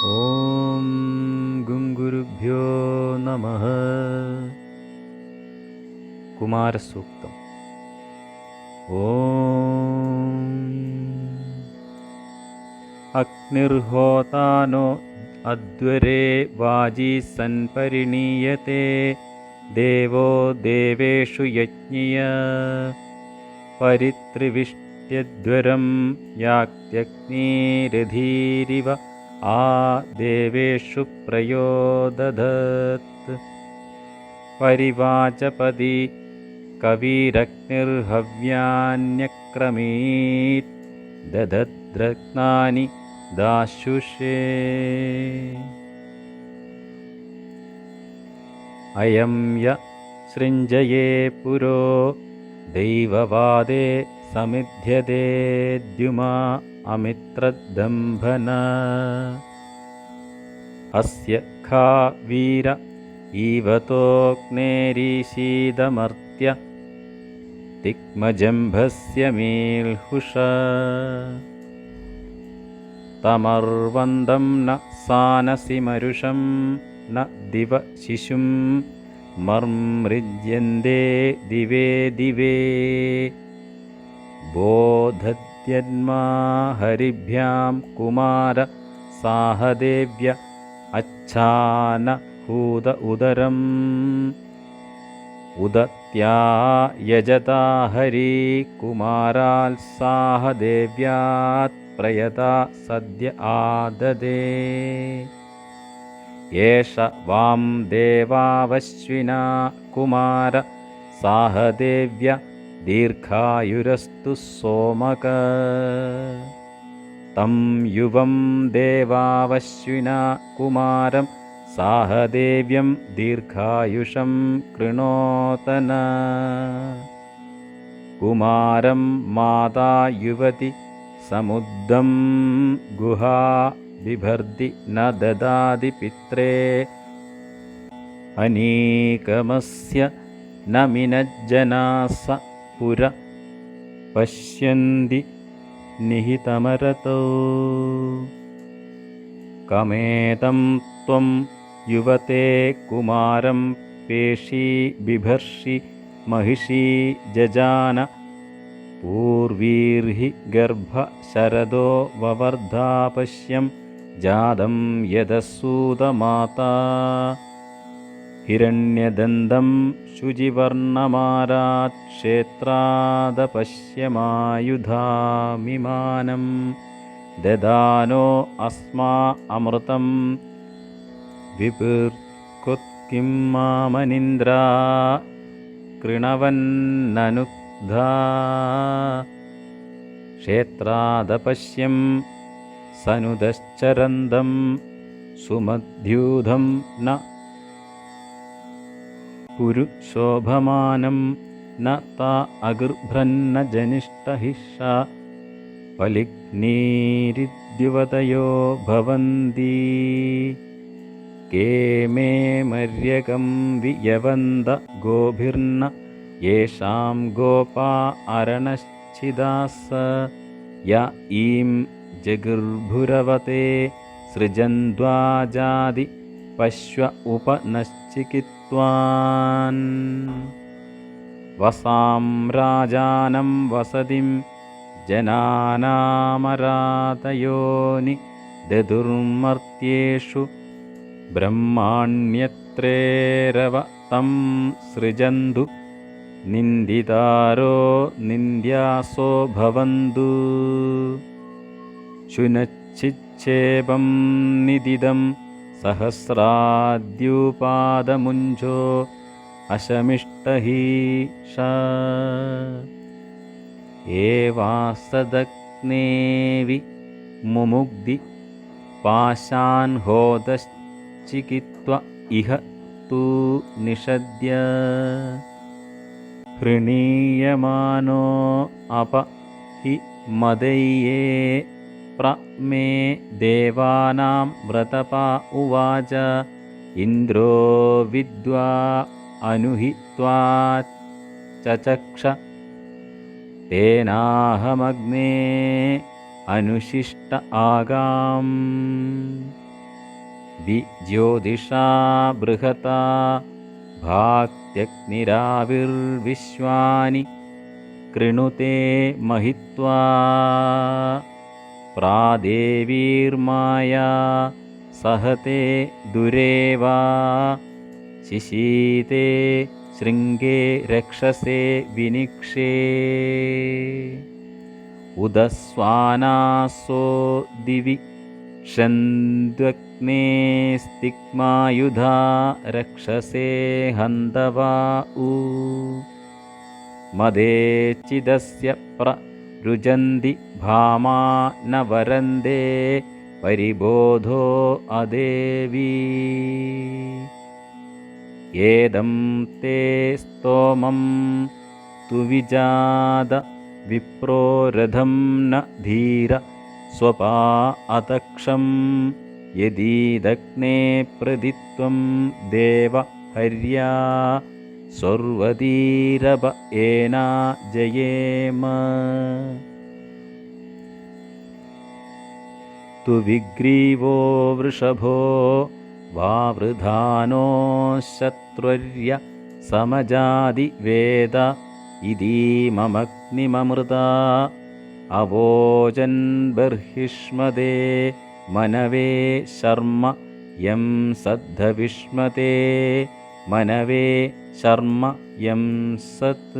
ॐ गुङ्गुरुभ्यो नमः। कुमारसूक्तम्। ॐ अग्निर्होतानो अध्वरे वाजी सन्परिणीयते। देवो देवेषु यज्ञिय। परित्रिविष्ट्यध्वरं याक्त्यग्निरधीरिव आ देवेषु प्रयोदधत्। परिवाचपदि कविरग्निर्हव्यान्यक्रमीत् दधद्रत्नानि दाशुषे। अयं य सृञ्जये पुरो दैववादे समिध्यते द्युमा अमित्रदम्भन अस्य खा वीर ईवतोऽग्नेरीशीदमर्त्य तिक्मजम्भस्य मील्हुष तमर्वन्दं न सानसि मरुषं न दिव शिशुं मर्मृज्यन्ते दिवे दिवे बोधद्यन्मा हरिभ्यां कुमार साहदेव्य अच्छानहूद उदरम्। उदत्या यजता हरिकुमाराल्साहदेव्यात् प्रयता सद्य आददे। एष वां देवावश्विना कुमार साहदेव्य दीर्घायुरस्तु सोमक। तं युवं देवावश्विना कुमारं साहदेव्यं दीर्घायुषं कृणोतन। कुमारं माता युवति समुद्दं गुहा बिभर्ति न ददाति पित्रे। अनीकमस्य न मिनज्जनास पुर पश्यन्ति निहितमरतौ। कमेतं त्वं युवते कुमारं पेशी बिभर्षि महिषी जजान पूर्वीर्हि गर्भशरदो ववर्धापश्यं जातं यदसूदमाता ഹിരണ്യദന്തം ശുചിവർണമാരാത് ക്ഷേത്രാദപശ്യമായുധാമിമാനം ദദാനോ അസ്മാ അമൃതം. വിപിർക്കൊത്കിം മാമനിന്ദ്ര കൃണവന്നനുഗ്ധാ ക്ഷേത്രാദപശ്യം സനുദശ്ചരന്തം സുമദ്യൂധം ന कुरु शोभमानं न ता अगृभ्रन्न जनिष्ठहिषा फलिग्नीरिद्युवतयो भवन्ति। के मे मर्यकं वियवन्द गोभिर्न येषां गोपा अरणश्चिदास य ईं जगुर्भुरवते सृजन्द्वाजादि पश्व उपनश्चिकित्वान् वसां राजानं वसतिं जनानामरातयोनि ददुर्मर्त्येषु ब्रह्माण्यत्रेरव तं सृजन्तु। निन्दितारो निन्द्यासो भवन्तु। शुनच्छिच्छेपं निदिदं സഹസ്രാദ്യുപാദമുഞ്ചോ അശമിഷ്ടഹീ ഏവാസദഗ്നേവി മുമുഗ്ധി പാശാൻഹോദശ്ചികിത്വ ഇഹ തൂ നിഷദ്യ. ഹൃണീയമാനോ അപ ഹി മദയ്യേ प्र मे देवानां व्रतपा उवाच। इन्द्रो विद्वा अनुहित्वा चचक्ष। तेनाहमग्ने अनुशिष्ट आगाम्। विज्योतिषा बृहता भाक्त्यग्निराविर्विश्वानि कृणुते महित्वा प्रादेवीर्माया सहते दुरेवा। शिशीते शृङ्गे रक्षसे विनिक्षे। उदस्वानासो दिवि षन्द्वग्ने स्तिग्मायुधा रक्षसे हन्दवा उ मदेचिदस्य प्ररुजन्ति भामा न वरन्दे परिबोधो अदेवी। एदं ते स्तोमं तु विजाद विप्रो रथं न धीर स्वपा अतक्षं यदीदग्ने प्रदित्वं देव हर्या स्वर्वतीरप एना जयेम। तु विग्रीवो वृषभो वावृधानो शत्रुर्य समजादिवेद इदीममग्निममृता अवोचन्बर्हिष्मदे मनवे शर्म यं सद्धविष्मते मनवे शर्म यं सत्